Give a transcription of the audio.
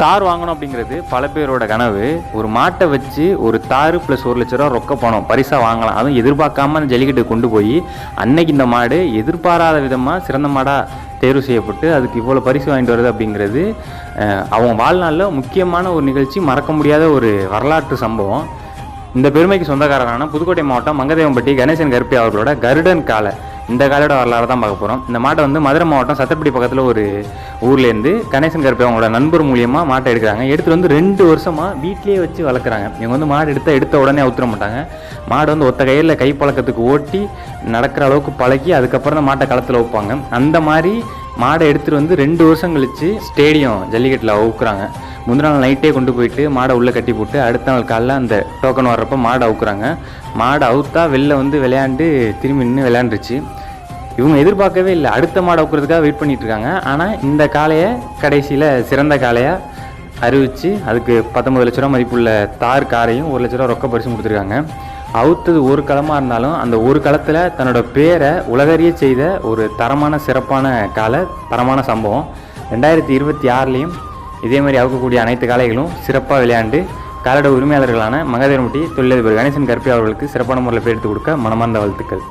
தார் வாங்கணும் அப்படிங்கிறது பல பேரோட கனவு. ஒரு மாட்டை வச்சு ஒரு தார் ப்ளஸ் ஒரு லட்ச ரூபா ரொக்க பணம். பரிசாக வாங்கலாம். அதுவும் எதிர்பார்க்காம அந்த ஜல்லிக்கட்டு கொண்டு போய் அன்னைக்கு இந்த மாடு எதிர்பாராத விதமாக சிறந்த மாடாக தேர்வு செய்யப்பட்டு அதுக்கு இவ்வளோ பரிசு வாங்கிட்டு வருது அப்படிங்கிறது அவங்க வாழ்நாளில் முக்கியமான ஒரு நிகழ்ச்சி மறக்க முடியாத ஒரு வரலாற்று சம்பவம். இந்த பெருமைக்கு சொந்தக்காரரான புதுக்கோட்டை மாவட்டம் மங்கதேவம்பட்டி கணேசன் கருப்பி அவர்களோட கருடன் காலை. இந்த காலையோட வரலாறு தான் பார்க்க போகிறோம் இந்த மாட்டை வந்து மதுரை மாவட்டம் சத்தப்படி பக்கத்தில் ஒரு ஊர்லேருந்து கணேசன் கருப்பை அவங்களோட நண்பர் மூலியமாக மாட்டை எடுக்கிறாங்க. எடுத்துகிட்டு வந்து ரெண்டு வருஷமாக வீட்லேயே வச்சு வளர்க்குறாங்க. இவங்க வந்து மாடு எடுத்த எடுத்த உடனே அவுத்துற மாட்டாங்க. மாடு வந்து ஒத்த கையில் கை பழக்கத்துக்கு ஓட்டி நடக்கிற அளவுக்கு பழக்கி அதுக்கப்புறம் தான் மாட்டை களத்தில் வைப்பாங்க அந்த மாதிரி மாடை எடுத்துகிட்டு வந்து ரெண்டு வருஷம் கழித்து ஸ்டேடியம் ஜல்லிக்கட்டில் அவுக்குறாங்க. முந்தின நாள் நைட்டே கொண்டு போயிட்டு மாடை உள்ளே கட்டி போட்டு அடுத்த நாள் காலைல அந்த டோக்கன் வர்றப்போ மாடை அவுக்குறாங்க. மாடை அவுத்தா வெளில வந்து விளையாண்டு திரும்பி நின்று விளையாண்டுருச்சு. இவங்க எதிர்பார்க்கவே இல்லை. அடுத்த மாடை அவுக்குறதுக்காக வெயிட் பண்ணிட்டு இருக்காங்க ஆனால் இந்த காளையை கடைசியில் சிறந்த காளையாக அறிவித்து அதுக்கு பத்தொம்பது லட்ச ரூபா மதிப்புள்ள தார் காரையும் ஒரு லட்ச ரூபா ரொக்க பரிசு கொடுத்துருக்காங்க. அவுத்தது ஒரு களமாக இருந்தாலும் அந்த ஒரு களத்தில் தன்னோட பேரை உலகறிய செய்த ஒரு தரமான சிறப்பான காலை தரமான சம்பவம். ரெண்டாயிரத்தி இருபத்தி ஆறுலேயும் இதே மாதிரி அவுக்கக்கூடிய அனைத்து காளைகளும் சிறப்பாக விளையாண்டு காலோட உரிமையாளர்களான மகதேவன்பட்டி தொழிலதிபர் கணேசன் கருப்பி அவர்களுக்கு சிறப்பான முறையில் பேர் எடுத்து கொடுக்க மனமார்ந்த வாழ்த்துக்கள்.